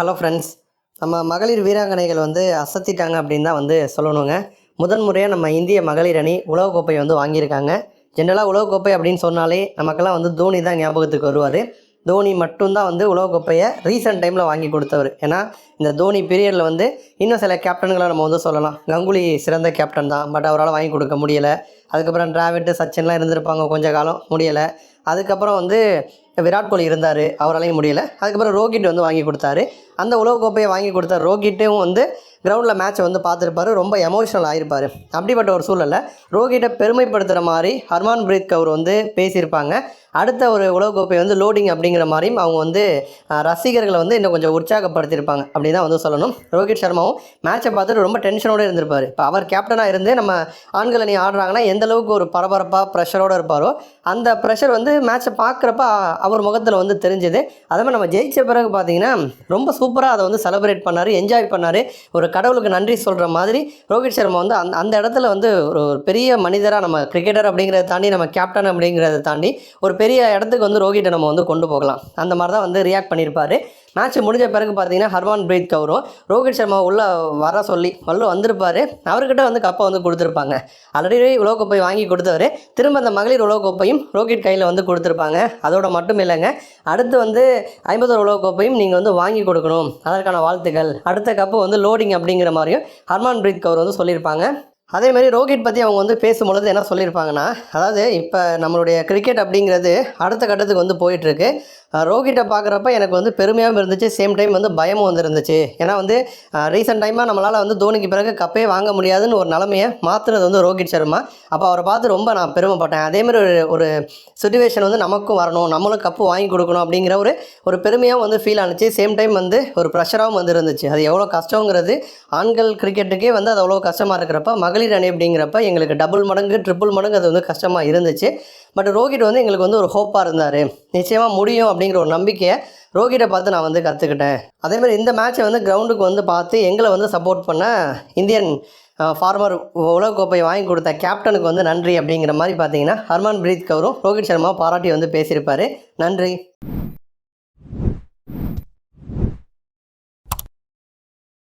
Hello friends நம்ம மகளிர் வீராங்கனைகள் வந்து அசத்திட்டாங்க அப்படின்னு தான் வந்து சொல்லணுங்க. முதன் முறையாக நம்ம இந்திய மகளிர் அணி உலகக்கோப்பை வந்து வாங்கியிருக்காங்க. ஜென்ரலாக உலகக்கோப்பை அப்படின்னு சொன்னாலே நமக்கெல்லாம் வந்து தோனி தான் ஞாபகத்துக்கு வருவார். தோனி மட்டும்தான் வந்து உலகக்கோப்பையை ரீசெண்ட் டைமில் வாங்கி கொடுத்தவர். ஏன்னா இந்த தோனி பீரியடில் வந்து இன்னும் சில கேப்டன்களை நம்ம வந்து சொல்லலாம். கங்குலி சிறந்த கேப்டன் தான் பட் அவரால் வாங்கி கொடுக்க முடியலை. அதுக்கப்புறம் டிராவிட்டு சச்சின்லாம் இருந்திருப்பாங்க கொஞ்ச காலம் முடியலை. அதுக்கப்புறம் வந்து விராட் கோலி இருந்தார் அவராலையும் முடியலை. அதுக்கப்புறம் ரோஹித் வந்து வாங்கி கொடுத்தாரு. அந்த உலகக்கோப்பையை வாங்கி கொடுத்த ரோஹிட்டும் வந்து கிரவுண்டில் மேட்ச்சை வந்து பார்த்துருப்பாரு. ரொம்ப எமோஷனல் ஆகிருப்பார் அப்படிப்பட்ட ஒரு சூழலில் ரோஹிட்டை பெருமைப்படுத்துகிற மாதிரி ஹர்மான் பிரீத் கவுர் வந்து பேசியிருப்பாங்க. அடுத்த ஒரு உலகக்கோப்பை வந்து லோடிங் அப்படிங்கிற மாதிரியும் அவங்க வந்து ரசிகர்களை வந்து இன்னும் கொஞ்சம் உற்சாகப்படுத்தியிருப்பாங்க. அப்படி தான் வந்து சொல்லணும். ரோஹித் சர்மாவும் மேட்ச்சை பார்த்துட்டு ரொம்ப டென்ஷனோடு இருந்திருப்பார். இப்போ அவர் கேப்டனாக இருந்து நம்ம ஆண்கள் அணி ஆடுறாங்கன்னா எந்த அளவுக்கு ஒரு பரபரப்பாக ப்ரெஷரோடு இருப்பாரோ அந்த ப்ரெஷர் வந்து மேட்சை பார்க்குறப்ப அவர் முகத்தில் வந்து தெரிஞ்சுது. அதே மாதிரி நம்ம ஜெயிச்ச பிறகு பார்த்தீங்கன்னா ரொம்ப சூப்பராக அதை வந்து செலிப்ரேட் பண்ணார் என்ஜாய் பண்ணார். ஒரு கடவுளுக்கு நன்றி சொல்கிற மாதிரி ரோஹித் சர்மா வந்து அந்த அந்த இடத்துல வந்து ஒரு ஒரு பெரிய மனிதராக நம்ம கிரிக்கெட்டர் அப்படிங்கிறத தாண்டி நம்ம கேப்டன் அப்படிங்கிறத தாண்டி ஒரு பெரிய இடத்துக்கு வந்து ரோஹிட்டை நம்ம வந்து கொண்டு போகலாம். அந்த மாதிரி தான் வந்து ரியாக்ட் பண்ணியிருப்பார். மேட்ச் முடிஞ்ச பிறகு பார்த்தீங்கன்னா ஹர்மான் பிரீத் கவுரும் ரோஹித் சர்மா உள்ளே வர சொல்லி வல்லு வந்திருப்பார். அவர்கிட்ட வந்து கப்பை வந்து கொடுத்துருப்பாங்க. ஆல்ரெடி உலகக்கோப்பை வாங்கி கொடுத்தவர். திரும்ப அந்த மகளிர் உலகக்கோப்பையும் ரோஹித் கையில் வந்து கொடுத்துருப்பாங்க. அதோட மட்டும் இல்லைங்க. அடுத்து வந்து ஐம்பத்தோரு உலகக்கோப்பையும் நீங்கள் வந்து வாங்கி கொடுக்கணும். அதற்கான வாழ்த்துக்கள். அடுத்த கப்பு வந்து லோடிங் அப்படிங்கிற மாதிரியும் ஹர்மான் பிரீத் கவுர் வந்து சொல்லியிருப்பாங்க. அதே மாதிரி ரோஹித் பற்றி அவங்க வந்து பேசும்பொழுது என்ன சொல்லியிருப்பாங்கன்னா அதாவது இப்போ நம்மளுடைய கிரிக்கெட் அப்படிங்கிறது அடுத்த கட்டத்துக்கு வந்து போயிட்டுருக்கு ரோஹிட்டை பார்க்குறப்ப எனக்கு வந்து பெருமையாகவும் இருந்துச்சு. சேம் டைம் வந்து பயமும் வந்துருந்துச்சு ஏன்னா வந்து ரீசெண்ட் டைமாக நம்மளால் வந்து தோனிக்கு பிறகு கப்பே வாங்க முடியாதுன்னு ஒரு நிலமையை மாற்றுனது வந்து ரோஹித் சர்மா. அப்போ அவரை பார்த்து ரொம்ப நான் பெருமைப்பட்டேன். அதேமாதிரி ஒரு ஒரு சுச்சுவேஷன் வந்து நமக்கும் வரணும். நம்மளும் கப்பு வாங்கி கொடுக்கணும் அப்படிங்கிற ஒரு ஒரு பெருமையாகவும் வந்து ஃபீல் ஆனுச்சு. சேம் டைம் வந்து ஒரு ப்ரெஷராகவும் வந்து இருந்துச்சு. அது எவ்வளோ கஷ்டங்கிறது ஆண்கள் கிரிக்கெட்டுக்கே வந்து அது அவ்வளோ கஷ்டமாக இருக்கிறப்ப மகளிர் அணி அப்படிங்கிறப்ப எங்களுக்கு டபுள் மடங்கு ட்ரிபிள் மடங்கு அது வந்து கஷ்டமாக இருந்துச்சு. பட் ரோஹித் வந்து எங்களுக்கு வந்து ஒரு ஹோப்பாக இருந்தார். நிச்சயமாக முடியும் அப்படிங்கிற ஒரு நம்பிக்கையை ரோஹிட்டை பார்த்து நான் வந்து கற்றுக்கிட்டேன் அதே மாதிரி இந்த மேட்ச்சை வந்து கிரவுண்டுக்கு வந்து பார்த்து எங்களை வந்து சப்போர்ட் பண்ண இந்தியன் ஃபார்மர் உலகக்கோப்பையை வாங்கி கொடுத்த கேப்டனுக்கு வந்து நன்றி அப்படிங்கிற மாதிரி பார்த்தீங்கன்னா ஹர்மான் பிரீத் கவுரும் ரோஹித் சர்மா பாராட்டி வந்து பேசியிருப்பாரு. நன்றி.